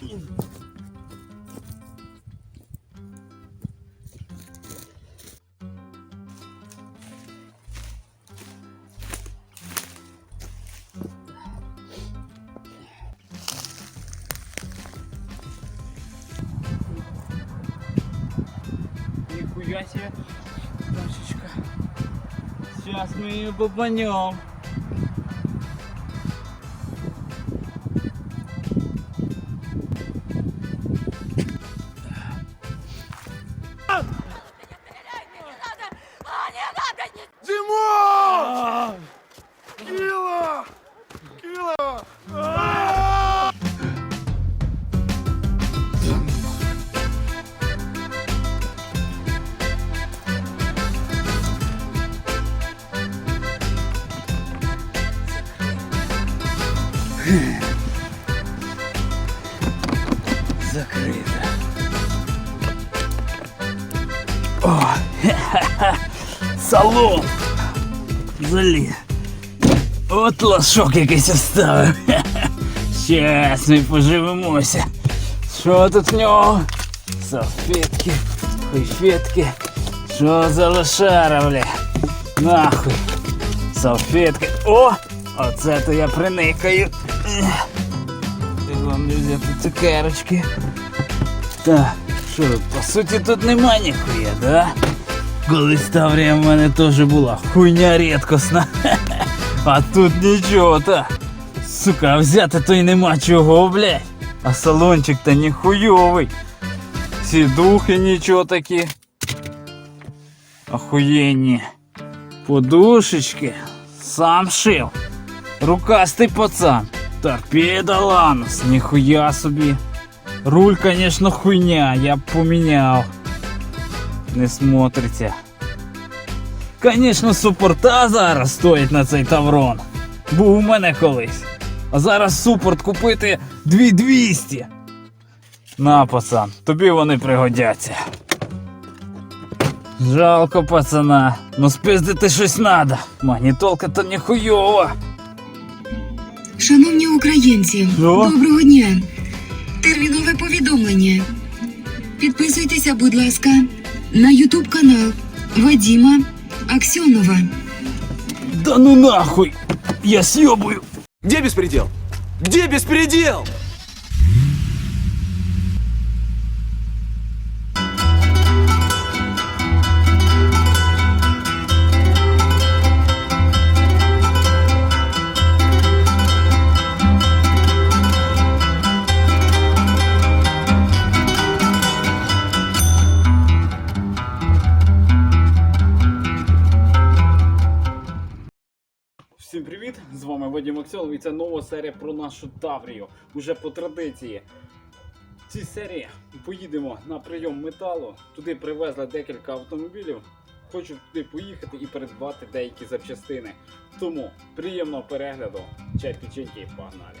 Нихуя себе. Сейчас мы ее бабанем. Ah! Салон. Заліз. От лашок якийсь оставив. Щас ми поживемося. Що тут в нього? Салфетки, хуйфетки. Що за лошара, бля? Нахуй. Салфетки. О! Оце то я приникаю. Вам взяти цукерочки. Так, що, по суті тут нема ніхуя, да? Колись Таврія в мене теж була хуйня рідкосна. А тут нічого та. Сука, взяти то й нема чого, блядь. А салончик то ніхуйовий. Сідухи нічого такі. Охуєнні. Подушечки. Сам шив. Рукастий пацан. Торпеда Ланус, ніхуя собі. Руль, конечно, хуйня, я б поміняв. Не смотриться. Конечно, супорта зараз стоїть на цей таврон. Був у мене колись. А зараз супорт купити 2200. На, пацан, тобі вони пригодяться. Жалко пацана, ну спиздити щось надо. Магнітолка то ніхуйова. Шановні українці, Що? доброго дня. Термінове повідомлення. Підписуйтеся, будь ласка, на Ютуб канал Вадіма Аксьонова. Да ну нахуй! Я съебаю! Где беспредел? Где беспредел? Вами Вадим Аксьонов і це нова серія про нашу Таврію. Уже по традиції. В цій серії поїдемо на прийом металу. Туди привезли декілька автомобілів. Хочу туди поїхати і придбати деякі запчастини. Тому приємного перегляду. Чай печеньки погнали.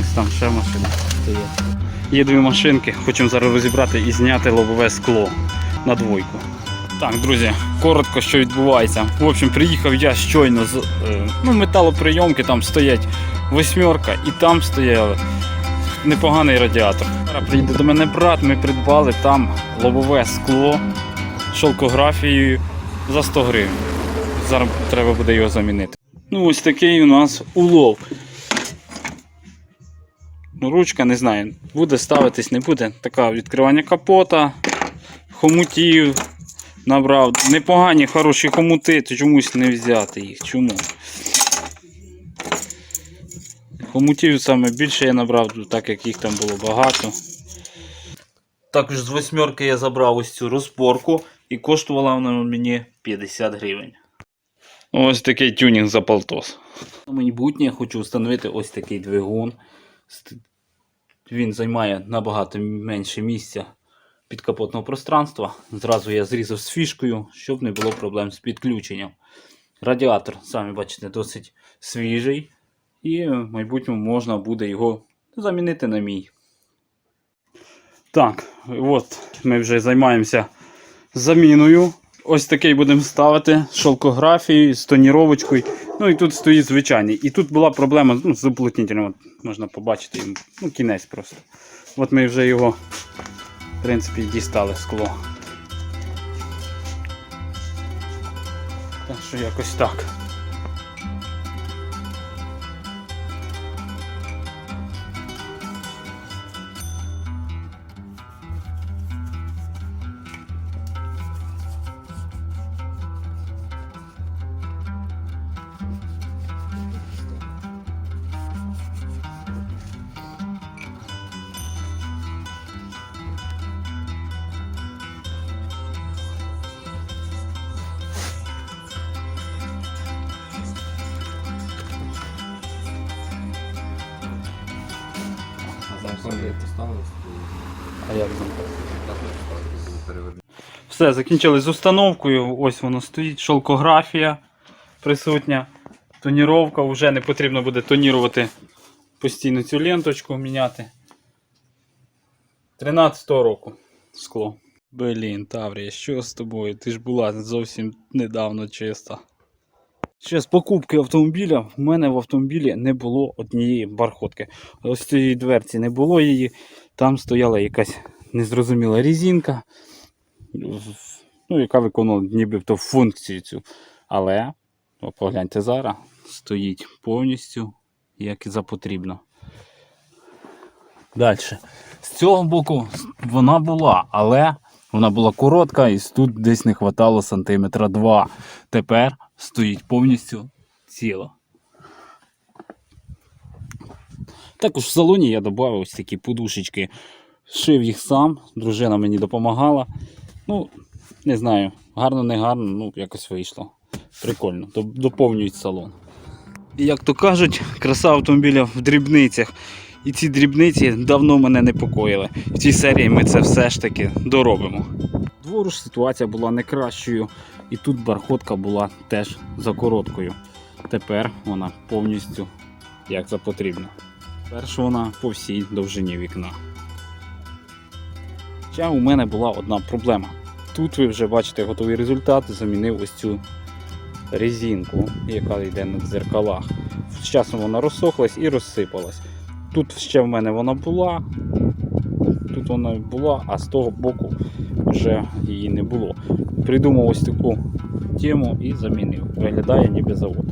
Ось там ще машина стоїть. Є дві машинки, хочемо зараз розібрати і зняти лобове скло на двойку. Так, друзі, коротко, що відбувається. В общем, приїхав я щойно з е, ну, металоприйомки, там стоять восьмерка і там стояв непоганий радіатор. Зараз приїде до мене брат, ми придбали там лобове скло шовкографією за 100 гривень. Зараз треба буде його замінити. Ну, ось такий у нас улов. Ну, Ручка, не знаю, буде ставитись, не буде. Така відкривання капота, хомутів набрав. Непогані, хороші хомути, то чомусь не взяти їх. Чому? Хомутів саме більше я набрав, так як їх там було багато. Також з восьмерки я забрав ось цю розпорку і коштувала вона мені 50 гривень. Ось такий тюнінг за полтос. На майбутнє хочу встановити ось такий двигун. Він займає набагато менше місця. підкапотного пространства. Зразу я зрізав з фішкою, щоб не було проблем з підключенням. Радіатор, самі бачите, досить свіжий. І в майбутньому можна буде його замінити на мій. Так, от ми вже займаємося заміною. Ось такий будемо ставити з шовкографією, з тоніровочкою. Ну і тут стоїть звичайний. І тут була проблема ну, з уплотнителем. От можна побачити йому. Ну, кінець просто. От ми вже його, в принципі, дістали скло. Так що якось так. А як Все, закінчили з установкою. Ось воно стоїть. Шелкографія присутня. Тоніровка. Вже не потрібно буде тонірувати постійно цю ленточку міняти. 13 року скло. Блін, Таврія, що з тобою? Ти ж була зовсім недавно чиста. Ще з покупки автомобіля в мене в автомобілі не було однієї бархотки. Ось цієї дверці не було її. Там стояла якась незрозуміла резинка, ну, яка виконувала нібито функцію цю. Але, погляньте зараз, стоїть повністю як і за потрібно. Далі. З цього боку вона була, але вона була коротка і тут десь не вистачало сантиметра 2. Тепер стоїть повністю ціла. Також в салоні я додав ось такі подушечки. Шив їх сам, дружина мені допомагала. Ну, не знаю, гарно, не гарно, ну якось вийшло. Прикольно, доповнюють салон. І як то кажуть, краса автомобіля в дрібницях. І ці дрібниці давно мене непокоїли. В цій серії ми це все ж таки доробимо. Двору ж ситуація була не кращою, і тут бархотка була теж за короткою. Тепер вона повністю як за потрібно. Перша вона по всій довжині вікна. Хоча у мене була одна проблема. Тут ви вже бачите готовий результат, замінив ось цю резинку, яка йде на дзеркалах. З часом вона розсохлась і розсипалась. Тут ще в мене вона була, тут вона була, а з того боку вже її не було. Придумав ось таку тему і замінив. Виглядає ніби завод.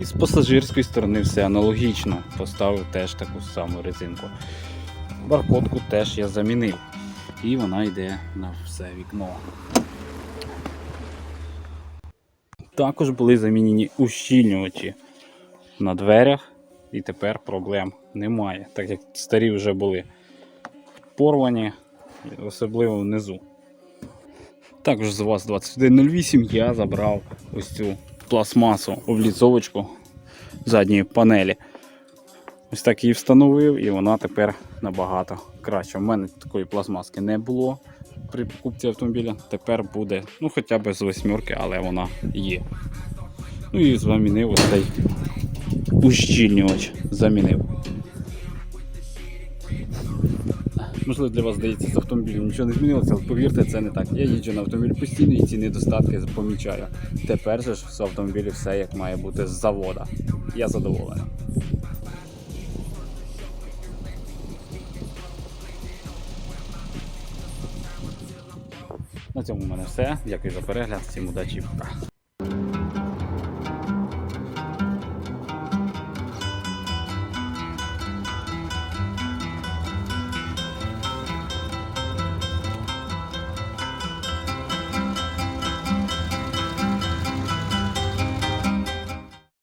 І з пасажирської сторони все аналогічно. Поставив теж таку саму резинку. Баркодку теж я замінив. І вона йде на все вікно. Також були замінені ущільнювачі на дверях, і тепер проблем немає, так як старі вже були порвані, особливо внизу. Також з вас 2108 я забрав ось цю пластмасу обліцовочку задньої панелі. Ось так її встановив і вона тепер набагато краще. У мене такої пластмаски не було при покупці автомобіля. Тепер буде, ну хоча б з восьмерки, але вона є. Ну і замінив ось цей ущільнювач. Замінив. Можливо, для вас здається, з автомобілем нічого не змінилося, але повірте, це не так. Я їжджу на автомобіль постійно і ці недостатки помічаю. Тепер же ж з автомобілі все як має бути з завода. Я задоволений. На цьому в мене все. Дякую за перегляд. Всім удачі. Пока.